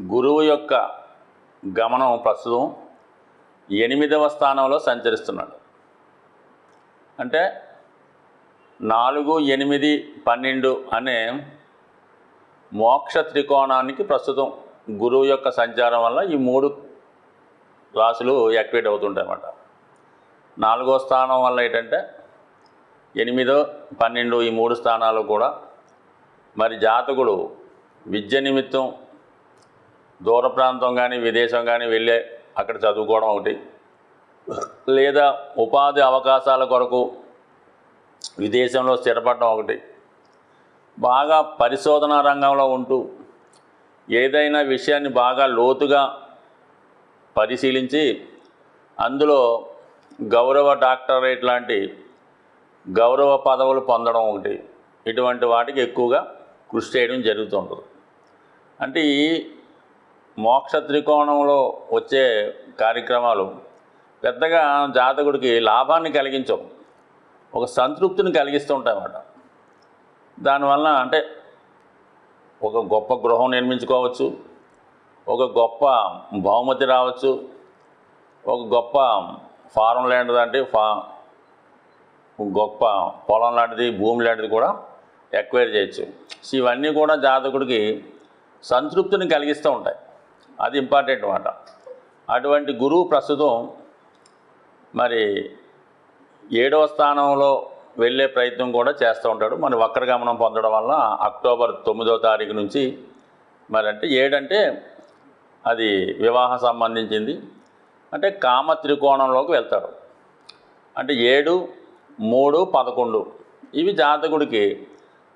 గురువు యొక్క గమనం ప్రస్తుతం ఎనిమిదవ స్థానంలో సంచరిస్తున్నాడు. అంటే నాలుగు ఎనిమిది పన్నెండు అనే మోక్ష త్రికోణానికి ప్రస్తుతం గురువు యొక్క సంచారం వల్ల ఈ మూడు రాశులు యాక్టివేట్ అవుతుంటాయి అన్నమాట. నాలుగో స్థానం వల్ల ఏంటంటే ఎనిమిదో పన్నెండు ఈ మూడు స్థానాలు కూడా మరి జాతకుడు విద్య నిమిత్తం దూర ప్రాంతం కానీ విదేశం కానీ వెళ్ళే అక్కడ చదువుకోవడం ఒకటి. లేదా ఉపాధి అవకాశాల కొరకు విదేశంలో స్థిరపడడం ఒకటి. బాగా పరిశోధనా రంగంలో ఉంటూ ఏదైనా విషయాన్ని బాగా లోతుగా పరిశీలించి అందులో గౌరవ డాక్టరేట్ లాంటి గౌరవ పదవులు పొందడం ఒకటి. ఇటువంటి వాటికి ఎక్కువగా కృషి చేయడం జరుగుతుంటుంది. అంటే ఈ మోక్ష త్రికోణంలో వచ్చే కార్యక్రమాలు పెద్దగా జాతకుడికి లాభాన్ని కలిగించవు. ఒక సంతృప్తిని కలిగిస్తూ ఉంటాయన్నమాట దానివల్ల అంటే ఒక గొప్ప గృహం నిర్మించుకోవచ్చు ఒక గొప్ప బహుమతి రావచ్చు ఒక గొప్ప ఫారం ల్యాండ్ అంటే ఫా గొప్ప పొలం లాంటిది భూమి లాంటిది కూడా ఎక్వైర్ చేయొచ్చు. ఇవన్నీ కూడా జాతకుడికి సంతృప్తిని కలిగిస్తూ ఉంటాయి. అది ఇంపార్టెంట్ మాట. అటువంటి గురువు ప్రస్తుతం మరి ఏడవ స్థానంలో వెళ్ళే ప్రయత్నం కూడా చేస్తూ ఉంటాడు. మరి వక్రగమనం పొందడం వల్ల అక్టోబర్ తొమ్మిదవ తారీఖు నుంచి మరి అంటే ఏడంటే అది వివాహ సంబంధించింది. అంటే కామ త్రికోణంలోకి వెళ్తాడు. అంటే ఏడు మూడు పదకొండు ఇవి జాతకుడికి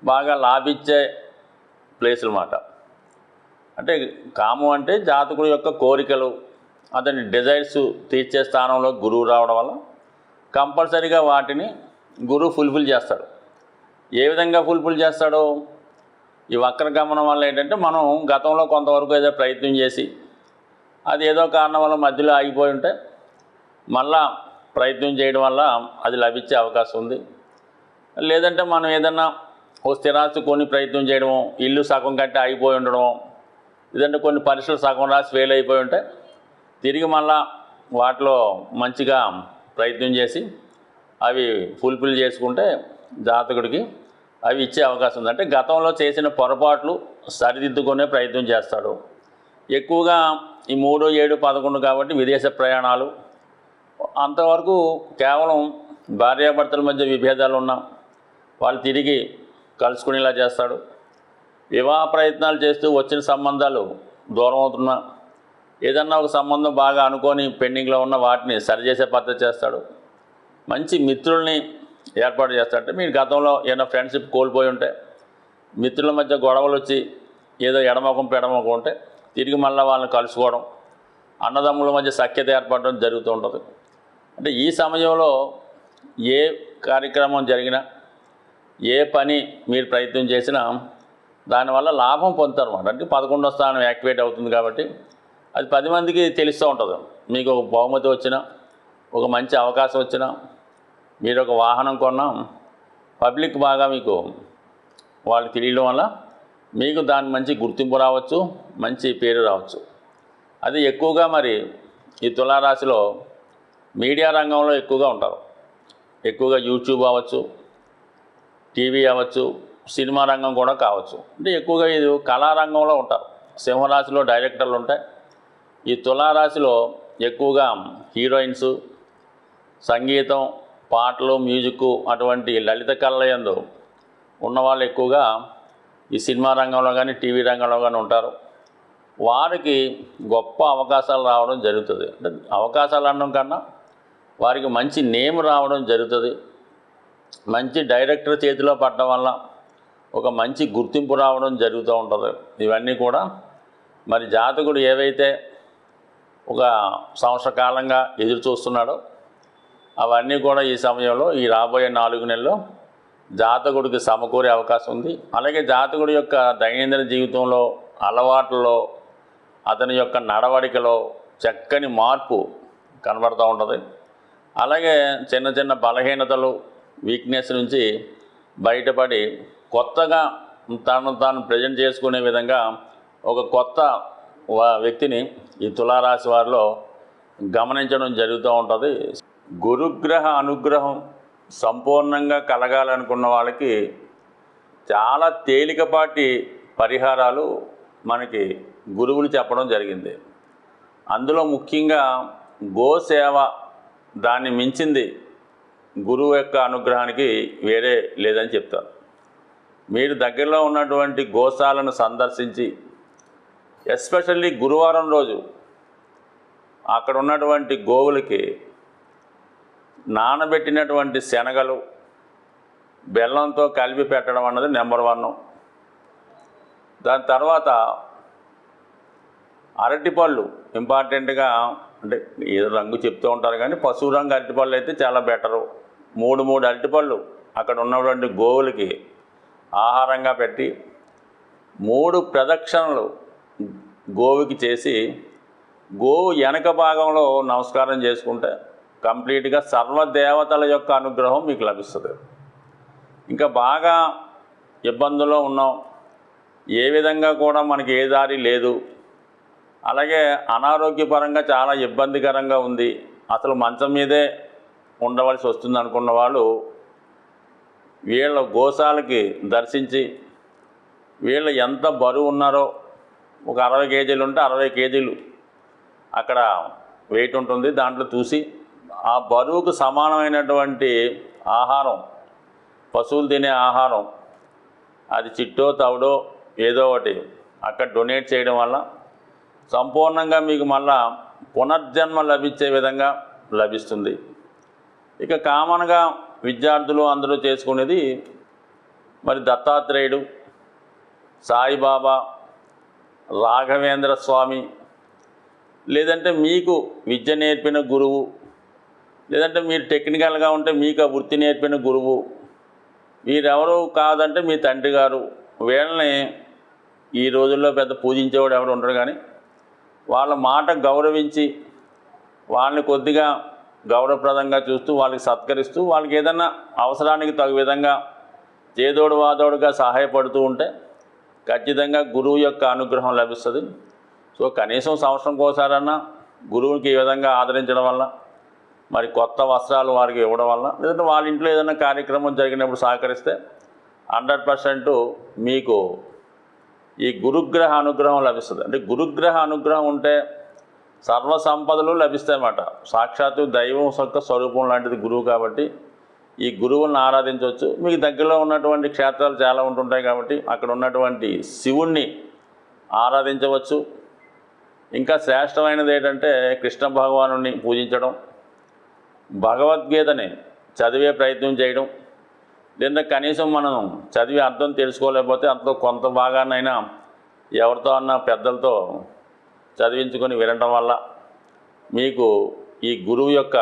బాగా లాభించే ప్లేసులు మాట. అంటే కామం అంటే జాతకుడి యొక్క కోరికలు అతని డిజైర్స్ తీర్చే స్థానంలో గురువు రావడం వల్ల కంపల్సరీగా వాటిని గురువు ఫుల్ఫిల్ చేస్తాడు. ఏ విధంగా ఫుల్ఫిల్ చేస్తాడు ఈ వక్ర గమనం వల్ల ఏంటంటే మనం గతంలో కొంతవరకు ఏదో ప్రయత్నం చేసి అది ఏదో కారణం వల్ల మధ్యలో ఆగిపోయి ఉంటే మళ్ళా ప్రయత్నం చేయడం వల్ల అది లభించే అవకాశం ఉంది. లేదంటే మనం ఏదన్నా ఓ స్థిరాస్తి కొని ప్రయత్నం చేయడము ఇల్లు సగం కట్టి ఆగిపోయి ఉండడం లేదంటే కొన్ని పరీక్షలు సగం రాసి ఫెయిల్ అయిపోయి ఉంటే తిరిగి మళ్ళా వాటిలో మంచిగా ప్రయత్నం చేసి అవి ఫుల్ఫిల్ చేసుకుంటే జాతకుడికి అవి ఇచ్చే అవకాశం ఉంది. అంటే గతంలో చేసిన పొరపాట్లు సరిదిద్దుకునే ప్రయత్నం చేస్తాడు. ఎక్కువగా ఈ మూడు ఏడు పదకొండు కాబట్టి విదేశ ప్రయాణాలు అంతవరకు కేవలం భార్యాభర్తల మధ్య విభేదాలు ఉన్నా వాళ్ళు తిరిగి కలుసుకునేలా చేస్తాడు. వివాహ ప్రయత్నాలు చేస్తూ వచ్చిన సంబంధాలు దూరం అవుతున్నా ఏదన్నా ఒక సంబంధం బాగా అనుకొని పెండింగ్లో ఉన్న వాటిని సరిచేసే పద్ధతి చేస్తాడు. మంచి మిత్రుల్ని ఏర్పాటు చేస్తాడంటే మీరు గతంలో ఏదైనా ఫ్రెండ్షిప్ కోల్పోయి ఉంటే మిత్రుల మధ్య గొడవలు వచ్చి ఏదో ఎడమకం పెడమకం ఉంటే తిరిగి మళ్ళీ వాళ్ళని కలుసుకోవడం అన్నదమ్ముల మధ్య సఖ్యత ఏర్పడడం జరుగుతూ ఉంటుంది. అంటే ఈ సమయంలో ఏ కార్యక్రమం జరిగినా ఏ పని మీరు ప్రయత్నం చేసినా దానివల్ల లాభం పొందుతారు అనమాట అంటే పదకొండో స్థానం యాక్టివేట్ అవుతుంది కాబట్టి అది పది మందికి తెలుస్తూ ఉంటుంది. మీకు ఒక బహుమతి వచ్చినా ఒక మంచి అవకాశం వచ్చినా మీరు ఒక వాహనం కొన్నా పబ్లిక్ బాగా మీకు వాళ్ళు తెలియడం వల్ల మీకు దాని మంచి గుర్తింపు రావచ్చు మంచి పేరు రావచ్చు. అది ఎక్కువగా మరి ఈ తులారాశిలో మీడియా రంగంలో ఎక్కువగా ఉంటారు. ఎక్కువగా యూట్యూబ్ అవ్వచ్చు టీవీ అవ్వచ్చు సినిమా రంగం కూడా కావచ్చు. అంటే ఎక్కువగా ఇది కళారంగంలో ఉంటారు. సింహరాశిలో డైరెక్టర్లు ఉంటాయి. ఈ తులారాశిలో ఎక్కువగా హీరోయిన్స్ సంగీతం పాటలు మ్యూజిక్ అటువంటి లలిత కళల యందు ఉన్నవాళ్ళు ఎక్కువగా ఈ సినిమా రంగంలో కానీ టీవీ రంగంలో కానీ ఉంటారు. వారికి గొప్ప అవకాశాలు రావడం జరుగుతుంది. అంటే అవకాశాలు అనడం కన్నా వారికి మంచి నేమ్ రావడం జరుగుతుంది. మంచి డైరెక్టర్ చేతిలో పడడం వల్ల ఒక మంచి గుర్తింపు రావడం జరుగుతూ ఉంటుంది. ఇవన్నీ కూడా మరి జాతకుడు ఏవైతే ఒక సంవత్సర కాలంగా ఎదురు చూస్తున్నాడో అవన్నీ కూడా ఈ సమయంలో ఈ రాబోయే నాలుగు నెలల్లో జాతకుడికి సమకూరే అవకాశం ఉంది. అలాగే జాతకుడి యొక్క దైనందిన జీవితంలో అలవాట్లలో అతని యొక్క నడవడికలో చక్కని మార్పు కనబడుతూ ఉంటుంది. అలాగే చిన్న చిన్న బలహీనతలు వీక్నెస్ నుంచి బయటపడి కొత్తగా తను తాను ప్రజెంట్ చేసుకునే విధంగా ఒక కొత్త వ్యక్తిని ఈ తులారాశి వారిలో గమనించడం జరుగుతూ ఉంటుంది. గురుగ్రహ అనుగ్రహం సంపూర్ణంగా కలగాలనుకున్న వాళ్ళకి చాలా తేలికపాటి పరిహారాలు మనకి గురువులు చెప్పడం జరిగింది. అందులో ముఖ్యంగా గోసేవ దాన్ని మించింది గురువు యొక్క అనుగ్రహానికి వేరే లేదని చెప్తారు. మీరు దగ్గరలో ఉన్నటువంటి గోశాలను సందర్శించి ఎస్పెషల్లీ గురువారం రోజు అక్కడ ఉన్నటువంటి గోవులకి నానబెట్టినటువంటి శనగలు బెల్లంతో కలిపి పెట్టడం అన్నది నెంబర్ వన్. దాని తర్వాత అరటిపళ్ళు ఇంపార్టెంట్గా అంటే ఏదో రంగు చెప్తూ ఉంటారు కానీ పశువు రంగు అరటిపళ్ళు అయితే చాలా బెటరు. మూడు మూడు అరటిపళ్ళు అక్కడ ఉన్నటువంటి గోవులకి ఆహారంగా పెట్టి మూడు ప్రదక్షిణలు గోవుకి చేసి గోవు వెనక భాగంలో నమస్కారం చేసుకుంటే కంప్లీట్గా సర్వదేవతల యొక్క అనుగ్రహం మీకు లభిస్తుంది. ఇంకా బాగా ఇబ్బందుల్లో ఉన్నాం. ఏ విధంగా కూడా మనకి ఏ దారి లేదు. అలాగే అనారోగ్యపరంగా చాలా ఇబ్బందికరంగా ఉంది. అసలు మంచం మీదే ఉండవలసి వస్తుంది అనుకున్న వాళ్ళు వీళ్ళ గోశాలకి దర్శించి వీళ్ళు ఎంత బరువు ఉన్నారో ఒక అరవై కేజీలు ఉంటే అరవై కేజీలు అక్కడ వెయిట్ ఉంటుంది దాంట్లో చూసి ఆ బరువుకు సమానమైనటువంటి ఆహారం పశువులు తినే ఆహారం అది చిట్టో తవుడో ఏదో ఒకటి అక్కడ డొనేట్ చేయడం వల్ల సంపూర్ణంగా మీకు మళ్ళా పునర్జన్మ లభించే విధంగా లభిస్తుంది. ఇక కామన్గా విద్యార్థులు అందరూ చేసుకునేది మరి దత్తాత్రేయుడు సాయిబాబా రాఘవేంద్ర స్వామి లేదంటే మీకు విద్య నేర్పిన గురువు లేదంటే మీరు టెక్నికల్గా ఉంటే మీకు ఆ వృత్తి నేర్పిన గురువు మీరెవరు కాదంటే మీ తండ్రి గారు. వీళ్ళని ఈ రోజుల్లో పెద్ద పూజించేవాడు ఎవడు ఉండరు కానీ వాళ్ళ మాట గౌరవించి వాళ్ళని కొద్దిగా గౌరవప్రదంగా చూస్తూ వాళ్ళకి సత్కరిస్తూ వాళ్ళకి ఏదన్నా అవసరానికి తగు విధంగా చేదోడు వాదోడుగా సహాయపడుతూ ఉంటే ఖచ్చితంగా గురువు యొక్క అనుగ్రహం లభిస్తుంది. సో కనీసం సంవత్సరం కోసారన్నా గురువుకి ఈ విధంగా ఆదరించడం వల్ల మరి కొత్త వస్త్రాలు వారికి ఇవ్వడం వల్ల లేదంటే వాళ్ళ ఇంట్లో ఏదైనా కార్యక్రమం జరిగినప్పుడు సహకరిస్తే హండ్రెడ్ పర్సెంట్ మీకు ఈ గురుగ్రహ అనుగ్రహం లభిస్తుంది. అంటే గురుగ్రహ అనుగ్రహం ఉంటే సర్వ సంపదలు లభిస్తాయన్నమాట. సాక్షాత్తు దైవం యొక్క స్వరూపం లాంటిది గురువు కాబట్టి ఈ గురువులను ఆరాధించవచ్చు. మీకు దగ్గరలో ఉన్నటువంటి క్షేత్రాలు చాలా ఉంటుంటాయి కాబట్టి అక్కడ ఉన్నటువంటి శివుణ్ణి ఆరాధించవచ్చు. ఇంకా శ్రేష్టమైనది ఏంటంటే కృష్ణ భగవాను పూజించడం భగవద్గీతని చదివే ప్రయత్నం చేయడం. లేదా కనీసం మనం చదివి అర్థం తెలుసుకోలేకపోతే అంతలో కొంత భాగాన్నైనా ఎవరితో అన్న పెద్దలతో చదివించుకొని వినటం వల్ల మీకు ఈ గురువు యొక్క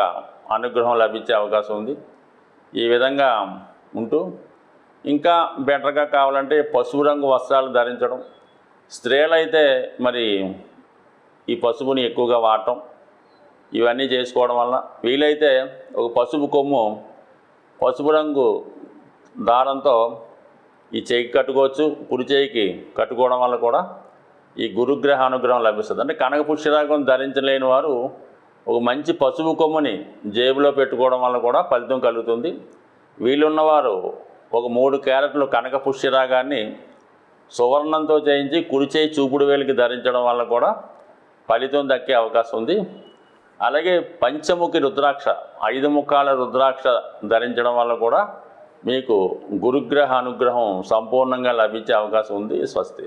అనుగ్రహం లభించే అవకాశం ఉంది. ఈ విధంగా ఉంటూ ఇంకా బెటర్గా కావాలంటే పసుపు రంగు వస్త్రాలు ధరించడం. స్త్రీలైతే మరి ఈ పసుపుని ఎక్కువగా వాడటం. ఇవన్నీ చేసుకోవడం వల్ల వీలైతే ఒక పసుపు కొమ్ము పసుపు రంగు దారంతో ఈ చేయికి కట్టుకోవచ్చు. కుడి చేయికి కట్టుకోవడం వల్ల కూడా ఈ గురుగ్రహ అనుగ్రహం లభిస్తుంది. అంటే కనక పుష్యరాగం ధరించలేని వారు ఒక మంచి పసుపు కొమ్ముని జేబులో పెట్టుకోవడం వల్ల కూడా ఫలితం కలుగుతుంది. వీలున్నవారు ఒక మూడు క్యారెట్లు కనక పుష్యరాగాన్ని సువర్ణంతో చేయించి కుడిచేయి చూపుడు వేలికి ధరించడం వల్ల కూడా ఫలితం దక్కే అవకాశం ఉంది. అలాగే పంచముఖి రుద్రాక్ష ఐదు ముఖాల రుద్రాక్ష ధరించడం వల్ల కూడా మీకు గురుగ్రహ అనుగ్రహం సంపూర్ణంగా లభించే అవకాశం ఉంది. స్వస్తి.